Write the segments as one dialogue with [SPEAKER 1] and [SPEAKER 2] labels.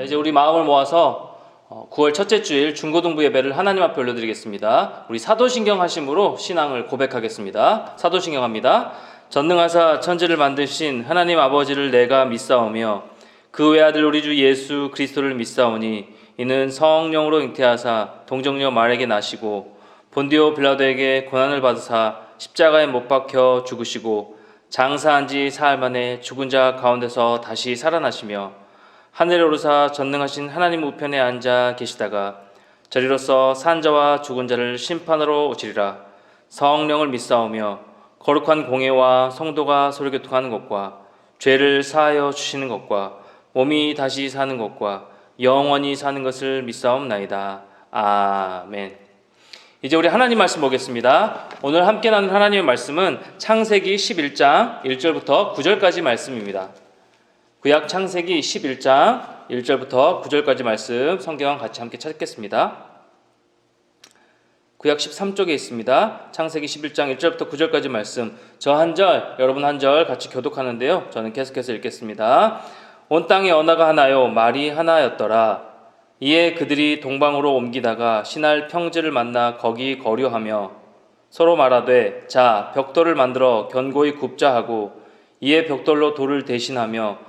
[SPEAKER 1] 자, 이제 우리 마음을 모아서 어, 9월 첫째 주일 중고등부 예배를 하나님 앞에 올려드리겠습니다. 우리 사도신경 하심으로 신앙을 고백하겠습니다. 사도신경 합니다. 전능하사 천지를 만드신 하나님 아버지를 내가 믿사오며 그 외아들 우리 주 예수 그리스도를 믿사오니 이는 성령으로 잉태하사 동정녀 말에게 나시고 본디오 빌라도에게 고난을 받으사 십자가에 못 박혀 죽으시고 장사한 지 사흘 만에 죽은 자 가운데서 다시 살아나시며 하늘에 오르사 전능하신 하나님 우편에 앉아 계시다가 저리로서 산자와 죽은 자를 심판하러 오시리라 성령을 믿사오며 거룩한 공예와 성도가 소리교통하는 것과 죄를 사하여 주시는 것과 몸이 다시 사는 것과 영원히 사는 것을 믿사옵나이다 아멘 이제 우리 하나님 말씀 보겠습니다. 오늘 함께 나눈 하나님의 말씀은 창세기 11장 1절부터 9절까지 말씀입니다. 구약 창세기 11장 1절부터 9절까지 말씀 성경 같이 함께 찾겠습니다. 구약 13쪽에 있습니다. 창세기 11장 1절부터 9절까지 말씀. 저 한 절, 여러분 한 절 같이 교독하는데요. 저는 계속해서 읽겠습니다. 온 땅에 언어가 하나요, 말이 하나였더라. 이에 그들이 동방으로 옮기다가 신할 평지를 만나 거기 거류하며 서로 말하되 자 벽돌을 만들어 견고히 굽자 하고 이에 벽돌로 돌을 대신하며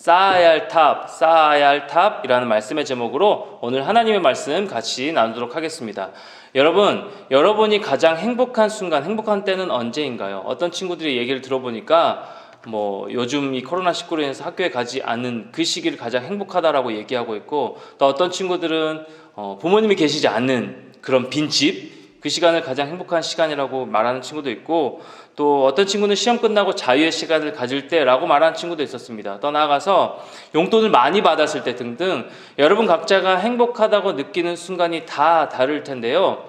[SPEAKER 1] 쌓아야 할 탑, 쌓아야 할 탑이라는 말씀의 제목으로 오늘 하나님의 말씀 같이 나누도록 하겠습니다. 여러분, 여러분이 가장 행복한 순간, 행복한 때는 언제인가요? 어떤 친구들이 얘기를 들어보니까 뭐 요즘 이 코로나 19로 인해서 학교에 가지 않는 그 시기를 가장 행복하다라고 얘기하고 있고 또 어떤 친구들은 어, 부모님이 계시지 않는 그런 빈집 그 시간을 가장 행복한 시간이라고 말하는 친구도 있고 또 어떤 친구는 시험 끝나고 자유의 시간을 가질 때라고 말하는 친구도 있었습니다. 더 나아가서 용돈을 많이 받았을 때 등등 여러분 각자가 행복하다고 느끼는 순간이 다 다를 텐데요.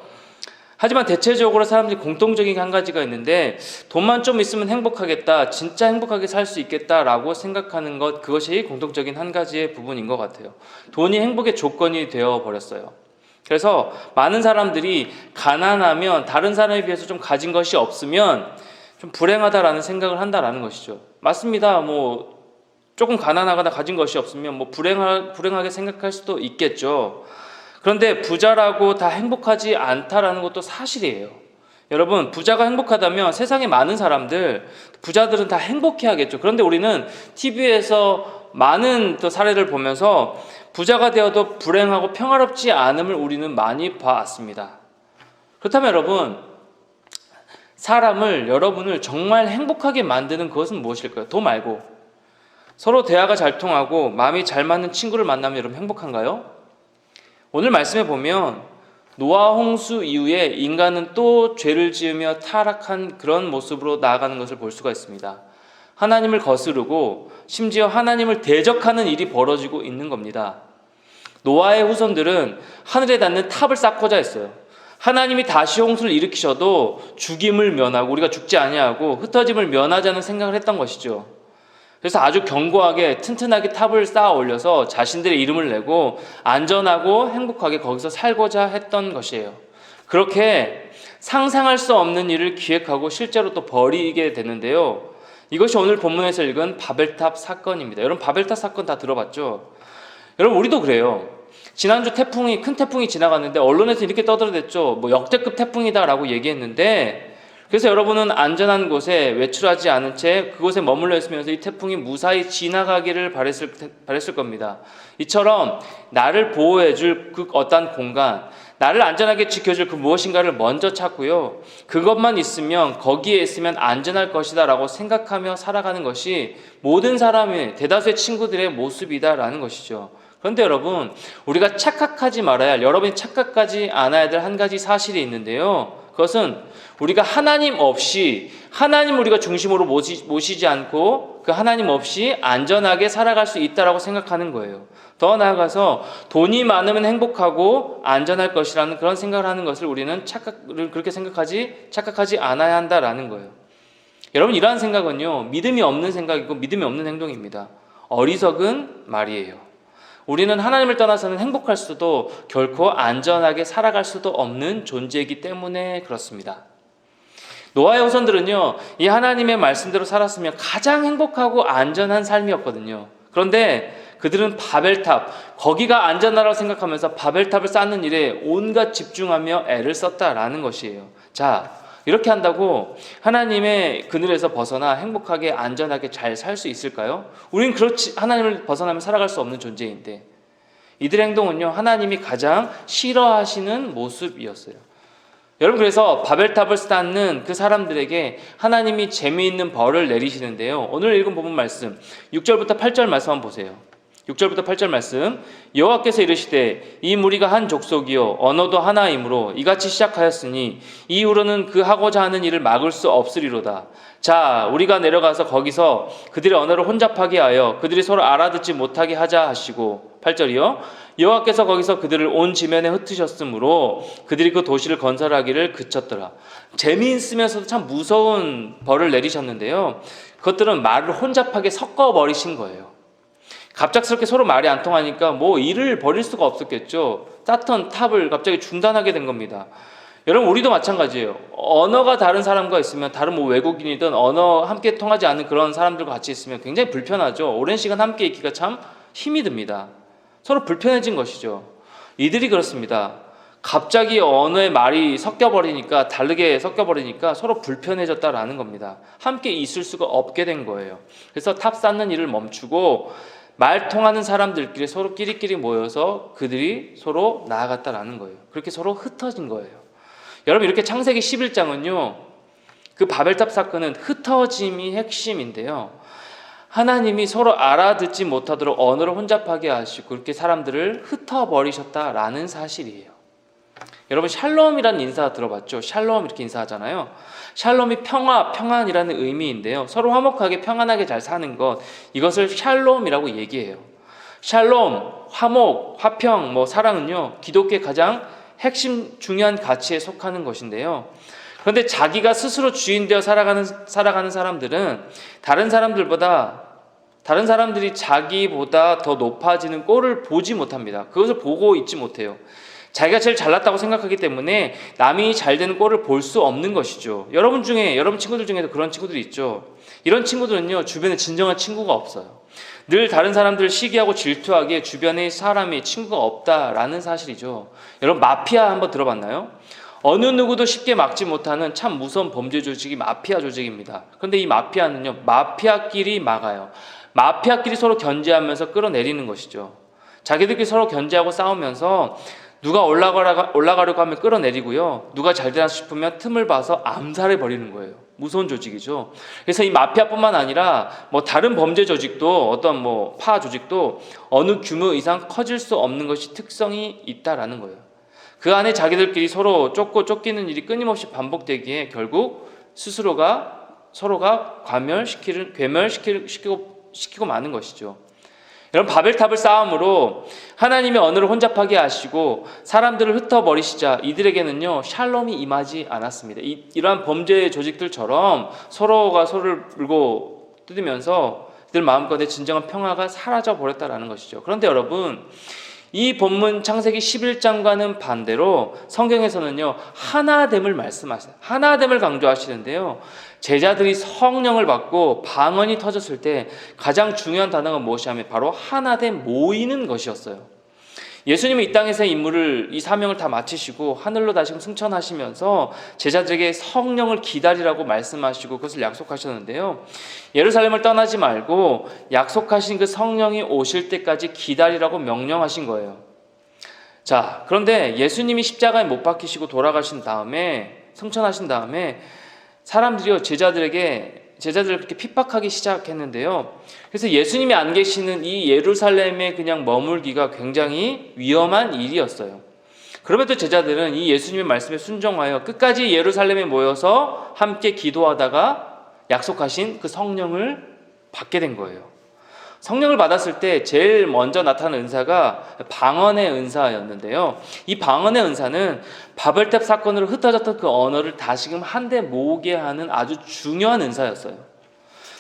[SPEAKER 1] 하지만 대체적으로 사람들이 공통적인 게한 가지가 있는데 돈만 좀 있으면 행복하겠다, 진짜 행복하게 살 수 있겠다라고 생각하는 것 그것이 공통적인 한 가지의 부분인 것 같아요. 돈이 행복의 조건이 되어 버렸어요. 그래서 많은 사람들이 가난하면 다른 사람에 비해서 좀 가진 것이 없으면 좀 불행하다라는 생각을 한다라는 것이죠. 맞습니다. 뭐 조금 가난하거나 가진 것이 없으면 뭐 불행하, 불행하게 생각할 수도 있겠죠. 그런데 부자라고 다 행복하지 않다라는 것도 사실이에요. 여러분, 부자가 행복하다면 세상에 많은 사람들, 부자들은 다 행복해 하겠죠. 그런데 우리는 TV에서 많은 또 사례를 보면서 부자가 되어도 불행하고 평화롭지 않음을 우리는 많이 봐왔습니다. 그렇다면 여러분, 사람을, 여러분을 정말 행복하게 만드는 그것은 무엇일까요? 돈 말고. 서로 대화가 잘 통하고 마음이 잘 맞는 친구를 만나면 여러분 행복한가요? 오늘 말씀에 보면 노아 홍수 이후에 인간은 또 죄를 지으며 타락한 그런 모습으로 나아가는 것을 볼 수가 있습니다. 하나님을 거스르고 심지어 하나님을 대적하는 일이 벌어지고 있는 겁니다. 노아의 후손들은 하늘에 닿는 탑을 쌓고자 했어요. 하나님이 다시 홍수를 일으키셔도 죽임을 면하고 우리가 죽지 아니하고 흩어짐을 면하자는 생각을 했던 것이죠. 그래서 아주 견고하게 튼튼하게 탑을 쌓아 올려서 자신들의 이름을 내고 안전하고 행복하게 거기서 살고자 했던 것이에요. 그렇게 상상할 수 없는 일을 기획하고 실제로 또 벌이게 되는데요. 이것이 오늘 본문에서 읽은 바벨탑 사건입니다. 여러분 바벨탑 사건 다 들어봤죠? 여러분 우리도 그래요. 지난주 태풍이 큰 태풍이 지나갔는데 언론에서 이렇게 떠들어댔죠. 뭐 역대급 태풍이다라고 얘기했는데 그래서 여러분은 안전한 곳에 외출하지 않은 채 그곳에 머물러 있으면서 이 태풍이 무사히 지나가기를 바랬을, 테- 바랬을 겁니다. 이처럼 나를 보호해줄 그 어떤 공간, 나를 안전하게 지켜줄 그 무엇인가를 먼저 찾고요. 그것만 있으면 거기에 있으면 안전할 것이다라고 생각하며 살아가는 것이 모든 사람의 대다수의 친구들의 모습이다라는 것이죠. 그런데 여러분, 우리가 착각하지 말아야 할, 여러분이 착각하지 않아야 될 한 가지 사실이 있는데요. 그것은 우리가 하나님 없이 하나님 우리가 중심으로 모시, 모시지 않고 그 하나님 없이 안전하게 살아갈 수 있다라고 생각하는 거예요. 더 나아가서 돈이 많으면 행복하고 안전할 것이라는 그런 생각을 하는 것을 우리는 착각을 그렇게 생각하지 착각하지 않아야 한다라는 거예요. 여러분 이러한 생각은요 믿음이 없는 생각이고 믿음이 없는 행동입니다. 어리석은 말이에요. 우리는 하나님을 떠나서는 행복할 수도 결코 안전하게 살아갈 수도 없는 존재이기 때문에 그렇습니다. 노아의 후손들은요, 이 하나님의 말씀대로 살았으면 가장 행복하고 안전한 삶이었거든요. 그런데 그들은 바벨탑, 거기가 안전하다고 생각하면서 바벨탑을 쌓는 일에 온갖 집중하며 애를 썼다라는 것이에요. 자, 이렇게 한다고 하나님의 그늘에서 벗어나 행복하게 안전하게 잘 살 수 있을까요? 우린 그렇지 하나님을 벗어나면 살아갈 수 없는 존재인데 이들의 행동은요 하나님이 가장 싫어하시는 모습이었어요. 여러분 그래서 바벨탑을 쌓는 그 사람들에게 하나님이 재미있는 벌을 내리시는데요. 오늘 읽은 본문 말씀 6절부터 8절 말씀 한번 보세요. 6절부터 8절 말씀. 여호와께서 이르시되 이 무리가 한 족속이요 언어도 하나이므로 이같이 시작하였으니 이후로는 그 하고자 하는 일을 막을 수 없으리로다. 자 우리가 내려가서 거기서 그들의 언어를 혼잡하게 하여 그들이 서로 알아듣지 못하게 하자 하시고 8절이요. 여호와께서 거기서 그들을 온 지면에 흩으셨으므로 그들이 그 도시를 건설하기를 그쳤더라. 재미있으면서도 참 무서운 벌을 내리셨는데요. 그것들은 말을 혼잡하게 섞어 버리신 거예요 갑작스럽게 서로 말이 안 통하니까 뭐 일을 벌일 수가 없었겠죠. 쌓던 탑을 갑자기 중단하게 된 겁니다. 여러분 우리도 마찬가지예요. 언어가 다른 사람과 있으면 다른 뭐 외국인이든 언어 함께 통하지 않는 그런 사람들과 같이 있으면 굉장히 불편하죠. 오랜 시간 함께 있기가 참 힘이 듭니다. 서로 불편해진 것이죠. 이들이 그렇습니다. 갑자기 언어의 말이 섞여 버리니까 다르게 섞여 버리니까 서로 불편해졌다라는 겁니다. 함께 있을 수가 없게 된 거예요. 그래서 탑 쌓는 일을 멈추고 말 통하는 사람들끼리 서로 끼리끼리 모여서 그들이 서로 나아갔다라는 거예요. 그렇게 서로 흩어진 거예요. 여러분 이렇게 창세기 11장은요. 그 바벨탑 사건은 흩어짐이 핵심인데요. 하나님이 서로 알아듣지 못하도록 언어를 혼잡하게 하시고 그렇게 사람들을 흩어버리셨다라는 사실이에요. 여러분 샬롬이라는 인사 들어봤죠? 샬롬 이렇게 인사하잖아요. 샬롬이 평화, 평안이라는 의미인데요. 서로 화목하게 평안하게 잘 사는 것 이것을 샬롬이라고 얘기해요. 샬롬, 화목, 화평, 뭐 사랑은요 기독교의 가장 핵심 중요한 가치에 속하는 것인데요. 그런데 자기가 스스로 주인되어 살아가는 살아가는 사람들은 다른 사람들보다 다른 사람들이 자기보다 더 높아지는 꼴을 보지 못합니다. 그것을 보고 있지 못해요. 자기가 제일 잘났다고 생각하기 때문에 남이 잘 되는 꼴을 볼 수 없는 것이죠. 여러분 중에 여러분 친구들 중에도 그런 친구들이 있죠. 이런 친구들은요 주변에 진정한 친구가 없어요. 늘 다른 사람들을 시기하고 질투하기에 주변에 사람이 친구가 없다라는 사실이죠. 여러분 마피아 한번 들어봤나요? 어느 누구도 쉽게 막지 못하는 참 무서운 범죄 조직이 마피아 조직입니다. 그런데 이 마피아는요 마피아끼리 막아요. 마피아끼리 서로 견제하면서 끌어내리는 것이죠. 자기들끼리 서로 견제하고 싸우면서 누가 올라가라, 올라가려고 하면 끌어내리고요. 누가 잘 되나 싶으면 틈을 봐서 암살해 버리는 거예요. 무서운 조직이죠. 그래서 이 마피아뿐만 아니라 뭐 다른 범죄 조직도 어떤 뭐 파 조직도 어느 규모 이상 커질 수 없는 것이 특성이 있다라는 거예요. 그 안에 자기들끼리 서로 쫓고 쫓기는 일이 끊임없이 반복되기에 결국 스스로가 서로가 과멸시키는 괴멸시키고 시키고, 마는 것이죠. 여러분 바벨탑을 쌓음으로 하나님의 언어를 혼잡하게 하시고 사람들을 흩어버리시자 이들에게는요 샬롬이 임하지 않았습니다. 이, 이러한 범죄 조직들처럼 서로가 서로를 물고 뜯으면서 그들 마음가운데 진정한 평화가 사라져 버렸다라는 것이죠. 그런데 여러분 이 본문 창세기 11장과는 반대로 성경에서는요 하나됨을 말씀하세요. 하나됨을 강조하시는데요. 제자들이 성령을 받고 방언이 터졌을 때 가장 중요한 단어가 무엇이냐면 바로 하나됨 모이는 것이었어요. 예수님은 이 땅에서의 임무를 이 사명을 다 마치시고 하늘로 다시금 승천하시면서 제자들에게 성령을 기다리라고 말씀하시고 그것을 약속하셨는데요. 예루살렘을 떠나지 말고 약속하신 그 성령이 오실 때까지 기다리라고 명령하신 거예요. 자, 그런데 예수님이 십자가에 못 박히시고 돌아가신 다음에 승천하신 다음에 사람들이요 제자들에게 제자들을 그렇게 핍박하기 시작했는데요. 그래서 예수님이 안 계시는 이 예루살렘에 그냥 머물기가 굉장히 위험한 일이었어요. 그럼에도 제자들은 이 예수님의 말씀에 순종하여 끝까지 예루살렘에 모여서 함께 기도하다가 약속하신 그 성령을 받게 된 거예요. 성령을 받았을 때 제일 먼저 나타난 은사가 방언의 은사였는데요. 이 방언의 은사는 바벨탑 사건으로 흩어졌던 그 언어를 다시금 한데 모으게 하는 아주 중요한 은사였어요.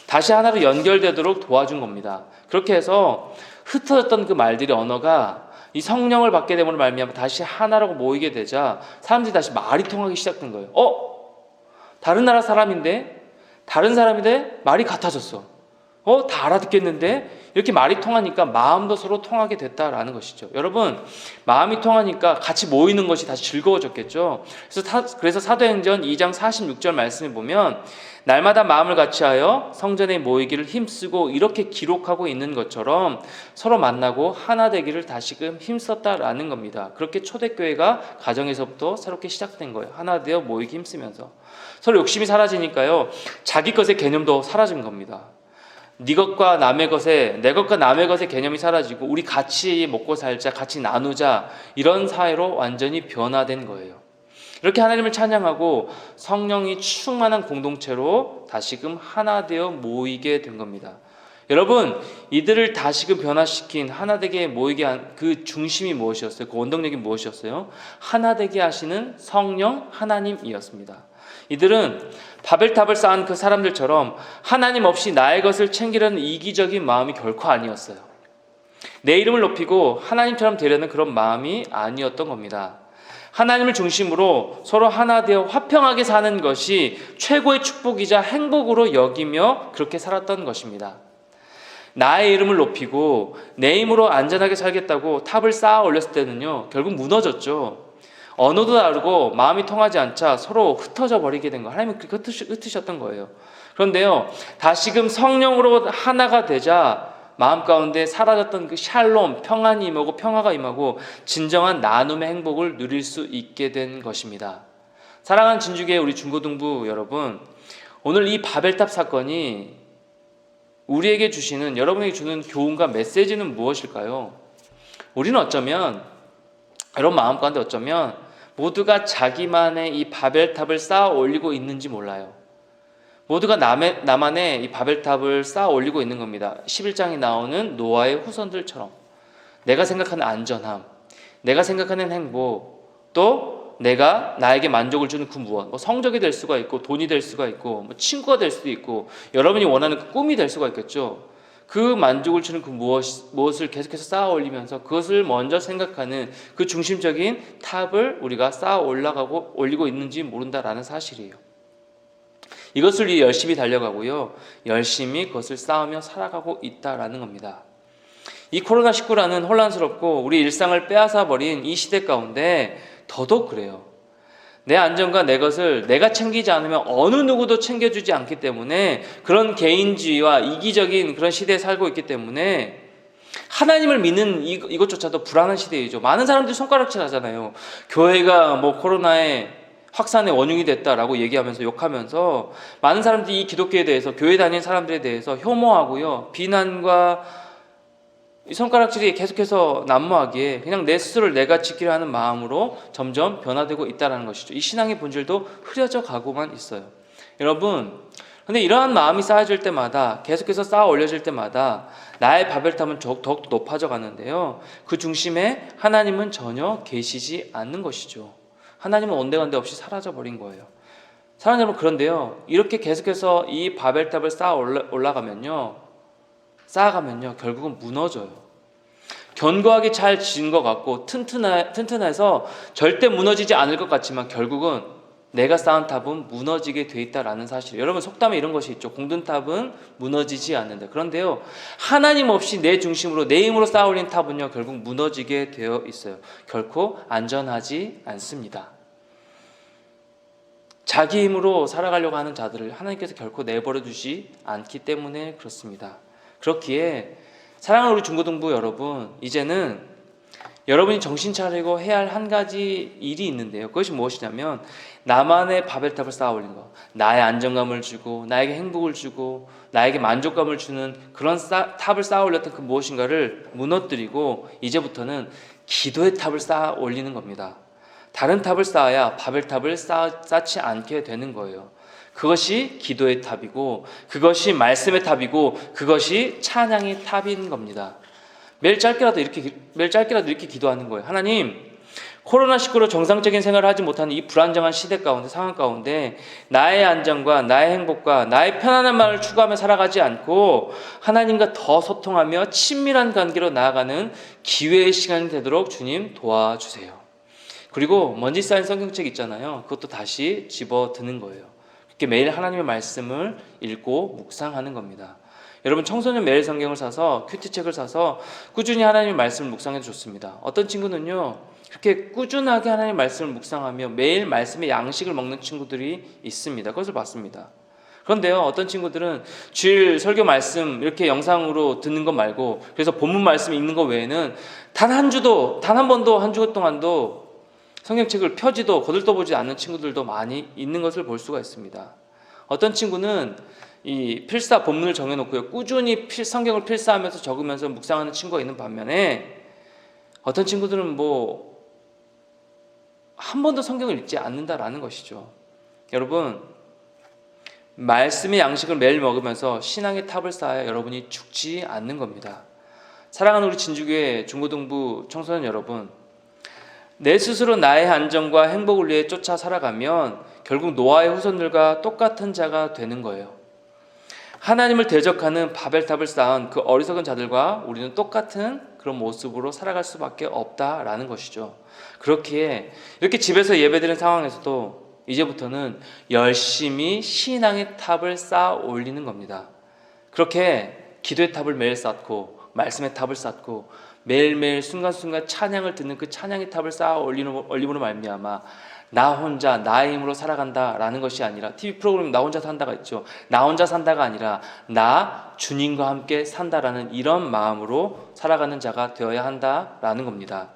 [SPEAKER 1] 다시 하나로 연결되도록 도와준 겁니다. 그렇게 해서 흩어졌던 그 말들이 언어가 이 성령을 받게 됨으로 말미암아 다시 하나라고 모이게 되자 사람들이 다시 말이 통하기 시작된 거예요. 어? 다른 나라 사람인데 다른 사람인데 말이 같아졌어. 어, 다 알아듣겠는데 이렇게 말이 통하니까 마음도 서로 통하게 됐다라는 것이죠. 여러분, 마음이 통하니까 같이 모이는 것이 다시 즐거워졌겠죠. 그래서 사, 그래서 사도행전 2장 46절 말씀에 보면 날마다 마음을 같이 하여 성전에 모이기를 힘쓰고 이렇게 기록하고 있는 것처럼 서로 만나고 하나 되기를 다시금 힘썼다라는 겁니다. 그렇게 초대교회가 가정에서부터 새롭게 시작된 거예요. 하나 되어 모이기 힘쓰면서 서로 욕심이 사라지니까요. 자기 것의 개념도 사라진 겁니다. 네 것과 남의 것에 내 것과 남의 것의 개념이 사라지고 우리 같이 먹고 살자 같이 나누자 이런 사회로 완전히 변화된 거예요. 이렇게 하나님을 찬양하고 성령이 충만한 공동체로 다시금 하나 되어 모이게 된 겁니다. 여러분 이들을 다시금 변화시킨 하나 되게 모이게 한 그 중심이 무엇이었어요? 그 원동력이 무엇이었어요? 하나 되게 하시는 성령 하나님이었습니다. 이들은 바벨탑을 쌓은 그 사람들처럼 하나님 없이 나의 것을 챙기려는 이기적인 마음이 결코 아니었어요. 내 이름을 높이고 하나님처럼 되려는 그런 마음이 아니었던 겁니다. 하나님을 중심으로 서로 하나 되어 화평하게 사는 것이 최고의 축복이자 행복으로 여기며 그렇게 살았던 것입니다. 나의 이름을 높이고 내 힘으로 안전하게 살겠다고 탑을 쌓아 올렸을 때는요, 결국 무너졌죠. 언어도 다르고 마음이 통하지 않자 서로 흩어져 버리게 된 거. 하나님은 그렇게 흩으셨던 거예요. 그런데요, 다시금 성령으로 하나가 되자 마음 가운데 사라졌던 그 샬롬, 평안이 임하고 평화가 임하고 진정한 나눔의 행복을 누릴 수 있게 된 것입니다. 사랑하는 진주교회 우리 중고등부 여러분, 오늘 이 바벨탑 사건이 우리에게 주시는 여러분에게 주는 교훈과 메시지는 무엇일까요? 우리는 어쩌면 여러분 마음 가운데 어쩌면 모두가 자기만의 이 바벨탑을 쌓아 올리고 있는지 몰라요. 모두가 남의, 나만의 이 바벨탑을 쌓아 올리고 있는 겁니다. 11장에 나오는 노아의 후손들처럼. 내가 생각하는 안전함, 내가 생각하는 행복, 또 내가 나에게 만족을 주는 그 무엇, 뭐 성적이 될 수가 있고, 돈이 될 수가 있고, 뭐 친구가 될 수도 있고, 여러분이 원하는 그 꿈이 될 수가 있겠죠. 그 만족을 주는 그 무엇, 무엇을 계속해서 쌓아 올리면서 그것을 먼저 생각하는 그 중심적인 탑을 우리가 쌓아 올라가고 올리고 있는지 모른다라는 사실이에요. 이것을 위해 열심히 달려가고요. 열심히 그것을 쌓으며 살아가고 있다라는 겁니다. 이 코로나19라는 혼란스럽고 우리 일상을 빼앗아 버린 이 시대 가운데 더더욱 그래요. 내 안전과 내 것을 내가 챙기지 않으면 어느 누구도 챙겨주지 않기 때문에 그런 개인주의와 이기적인 그런 시대에 살고 있기 때문에 하나님을 믿는 이것조차도 불안한 시대이죠. 많은 사람들이 손가락질 하잖아요. 교회가 뭐 코로나에 확산의 원흉이 됐다라고 얘기하면서 욕하면서 많은 사람들이 이 기독교에 대해서 교회 다니는 사람들에 대해서 혐오하고요. 비난과 이 손가락질이 계속해서 난무하기에 그냥 내 스스로를 내가 지키려 하는 마음으로 점점 변화되고 있다는 것이죠. 이 신앙의 본질도 흐려져 가고만 있어요. 여러분, 근데 이러한 마음이 쌓여질 때마다 계속해서 쌓아 올려질 때마다 나의 바벨탑은 더욱 높아져 가는데요. 그 중심에 하나님은 전혀 계시지 않는 것이죠. 하나님은 온데간데 없이 사라져 버린 거예요. 사랑하는 여러분 그런데요. 이렇게 계속해서 이 바벨탑을 쌓아 올라가면요. 쌓아가면요. 결국은 무너져요. 견고하게 잘 지은 것 같고 튼튼해, 튼튼해서 절대 무너지지 않을 것 같지만 결국은 내가 쌓은 탑은 무너지게 돼 있다라는 사실. 여러분 속담에 이런 것이 있죠. 공든 탑은 무너지지 않는다. 그런데요, 하나님 없이 내 중심으로 내 힘으로 쌓아 올린 탑은요 결국 무너지게 되어 있어요. 결코 안전하지 않습니다. 자기 힘으로 살아가려고 하는 자들을 하나님께서 결코 내버려 두지 않기 때문에 그렇습니다. 그렇기에 사랑하는 우리 중고등부 여러분, 이제는 여러분이 정신 차리고 해야 할 한 가지 일이 있는데요. 그것이 무엇이냐면 나만의 바벨탑을 쌓아 올린 것. 나의 안정감을 주고 나에게 행복을 주고 나에게 만족감을 주는 그런 쌓- 탑을 쌓아 올렸던 그 무엇인가를 무너뜨리고 이제부터는 기도의 탑을 쌓아 올리는 겁니다. 다른 탑을 쌓아야 바벨탑을 쌓, 쌓지 않게 되는 거예요. 그것이 기도의 탑이고 그것이 말씀의 탑이고 그것이 찬양의 탑인 겁니다. 매일 짧게라도 이렇게 기- 매일 짧게라도 이렇게 기도하는 거예요. 하나님, 코로나 19로 정상적인 생활을 하지 못하는 이 불안정한 시대 가운데 상황 가운데 나의 안정과 나의 행복과 나의 편안함만을 추구하며 살아가지 않고 하나님과 더 소통하며 친밀한 관계로 나아가는 기회의 시간이 되도록 주님 도와주세요. 그리고 먼지 쌓인 성경책 있잖아요. 그것도 다시 집어 드는 거예요. 그렇게 매일 하나님의 말씀을 읽고 묵상하는 겁니다. 여러분 청소년 매일 성경을 사서 큐티책을 사서 꾸준히 하나님의 말씀을 묵상해도 좋습니다. 어떤 친구는요 그렇게 꾸준하게 하나님의 말씀을 묵상하며 매일 말씀의 양식을 먹는 친구들이 있습니다. 그것을 봤습니다. 그런데요 어떤 친구들은 주일 설교 말씀 이렇게 영상으로 듣는 것 말고 그래서 본문 말씀 읽는 것 외에는 단 한 주도 단 한 번도 한 주 동안도 성경책을 펴지도 거들떠보지 않는 친구들도 많이 있는 것을 볼 수가 있습니다. 어떤 친구는 이 필사 본문을 정해놓고요 꾸준히 필, 성경을 필사하면서 적으면서 묵상하는 친구가 있는 반면에 어떤 친구들은 뭐 한 번도 성경을 읽지 않는다라는 것이죠. 여러분 말씀의 양식을 매일 먹으면서 신앙의 탑을 쌓아야 여러분이 죽지 않는 겁니다. 사랑하는 우리 진주교회 중고등부 청소년 여러분, 내 스스로 나의 안정과 행복을 위해 쫓아 살아가면 결국 노아의 후손들과 똑같은 자가 되는 거예요. 하나님을 대적하는 바벨탑을 쌓은 그 어리석은 자들과 우리는 똑같은 그런 모습으로 살아갈 수밖에 없다라는 것이죠. 그렇기에 이렇게 집에서 예배드리는 상황에서도 이제부터는 열심히 신앙의 탑을 쌓아 올리는 겁니다. 그렇게 기도의 탑을 매일 쌓고 말씀의 탑을 쌓고 매일매일 순간순간 찬양을 듣는 그 찬양의 탑을 쌓아 올리는 올림으로 말미암아 나 혼자 나의 힘으로 살아간다라는 것이 아니라 TV 프로그램 나 혼자 산다가 있죠. 나 혼자 산다가 아니라 나 주님과 함께 산다라는 이런 마음으로 살아가는 자가 되어야 한다라는 겁니다.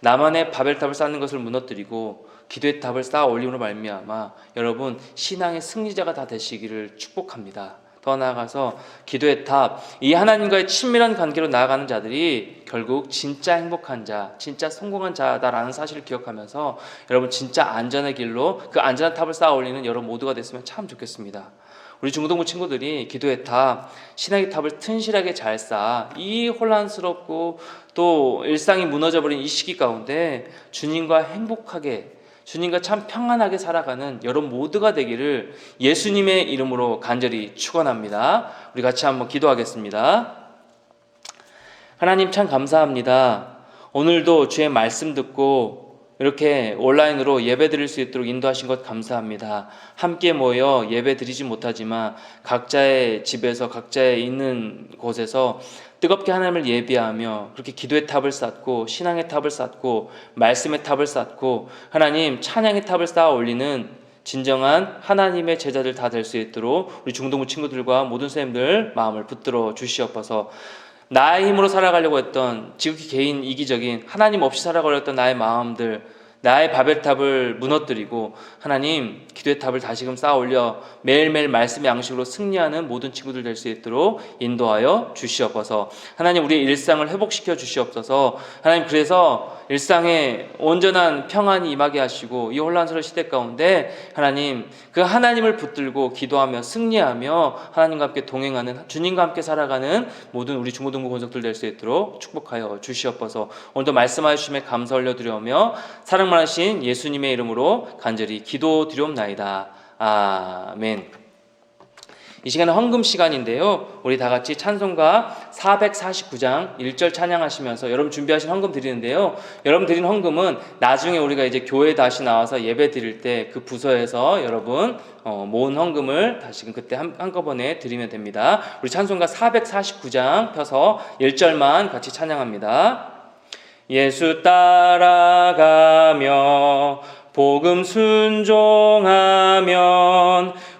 [SPEAKER 1] 나만의 바벨탑을 쌓는 것을 무너뜨리고 기도의 탑을 쌓아 올림으로 말미암아 여러분 신앙의 승리자가 다 되시기를 축복합니다. 더 나아가서 기도의 탑, 이 하나님과의 친밀한 관계로 나아가는 자들이 결국 진짜 행복한 자, 진짜 성공한 자다라는 사실을 기억하면서 여러분 진짜 안전의 길로 그 안전한 탑을 쌓아 올리는 여러분 모두가 됐으면 참 좋겠습니다. 우리 중고등부 친구들이 기도의 탑, 신앙의 탑을 튼실하게 잘 쌓아 이 혼란스럽고 또 일상이 무너져버린 이 시기 가운데 주님과 행복하게 주님과 참 평안하게 살아가는 여러분 모두가 되기를 예수님의 이름으로 간절히 축원합니다. 우리 같이 한번 기도하겠습니다. 하나님 참 감사합니다. 오늘도 주의 말씀 듣고 이렇게 온라인으로 예배 드릴 수 있도록 인도하신 것 감사합니다. 함께 모여 예배 드리지 못하지만 각자의 집에서 각자의 있는 곳에서 뜨겁게 하나님을 예비하며 그렇게 기도의 탑을 쌓고 신앙의 탑을 쌓고 말씀의 탑을 쌓고 하나님 찬양의 탑을 쌓아 올리는 진정한 하나님의 제자들 다 될 수 있도록 우리 중동부 친구들과 모든 선생님들 마음을 붙들어 주시옵소서. 나의 힘으로 살아가려고 했던 지극히 개인 이기적인 하나님 없이 살아가려고 했던 나의 마음들 나의 바벨탑을 무너뜨리고 하나님 기도의 탑을 다시금 쌓아 올려 매일매일 말씀의 양식으로 승리하는 모든 친구들 될 수 있도록 인도하여 주시옵소서. 하나님 우리의 일상을 회복시켜 주시옵소서. 하나님 그래서 일상에 온전한 평안이 임하게 하시고 이 혼란스러운 시대 가운데 하나님 그 하나님을 붙들고 기도하며 승리하며 하나님과 함께 동행하는 주님과 함께 살아가는 모든 우리 중고등부 권속들 될 수 있도록 축복하여 주시옵소서. 오늘도 말씀하여 주심에 감사 올려드리오며 사랑 많으신 예수님의 이름으로 간절히 기도드리옵나이다. 아멘. 이 시간은 헌금 시간인데요. 우리 다 같이 찬송가 449장 1절 찬양하시면서 여러분 준비하신 헌금 드리는데요. 여러분 드린 헌금은 나중에 우리가 이제 교회 다시 나와서 예배 드릴 때 그 부서에서 여러분 어, 모은 헌금을 다시금 그때 한, 한꺼번에 드리면 됩니다. 우리 찬송가 449장 펴서 1절만 같이 찬양합니다. 예수 따라가며 복음 순종하면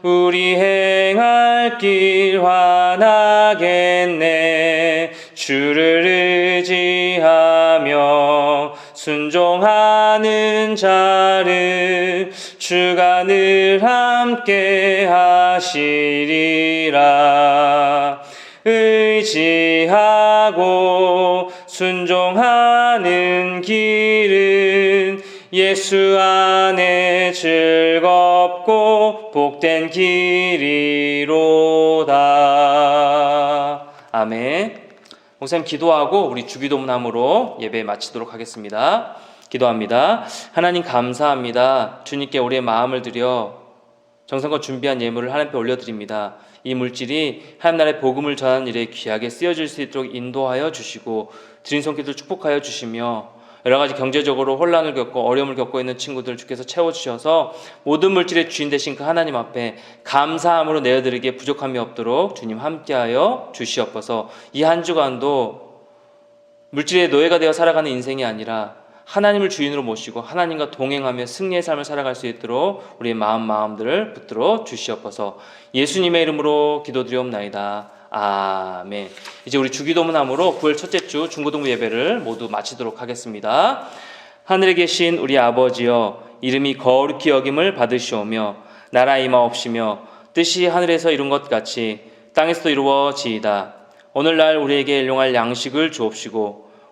[SPEAKER 1] 우리 행할 길 환하겠네. 주를 의지하며 순종하는 자를 주가 늘 함께 하시리라. 의지하고 순종하는 길은 예수 안에 즐겁고 복된 길이로다. 아멘. 목사님 기도하고 우리 주기도문함으로 예배 마치도록 하겠습니다. 기도합니다. 하나님 감사합니다. 주님께 우리의 마음을 드려 정성껏 준비한 예물을 하나님 앞에 올려드립니다. 이 물질이 하나님 나라의 복음을 전하는 일에 귀하게 쓰여질 수 있도록 인도하여 주시고 드린 손길들 축복하여 주시며 여러 가지 경제적으로 혼란을 겪고 어려움을 겪고 있는 친구들 주께서 채워주셔서 모든 물질의 주인 되신 그 하나님 앞에 감사함으로 내어드리기에 부족함이 없도록 주님 함께하여 주시옵소서. 이 한 주간도 물질의 노예가 되어 살아가는 인생이 아니라 하나님을 주인으로 모시고 하나님과 동행하며 승리의 삶을 살아갈 수 있도록 우리의 마음 마음들을 붙들어 주시옵소서 예수님의 이름으로 기도드리옵나이다. 아멘. 이제 우리 주기도문함으로 9월 첫째 주 중고등부 예배를 모두 마치도록 하겠습니다. 하늘에 계신 우리 아버지여 이름이 거룩히 여김을 받으시오며 나라 임하옵시며 뜻이 하늘에서 이룬 것 같이 땅에서도 이루어지이다. 오늘날 우리에게 일용할 양식을 주옵시고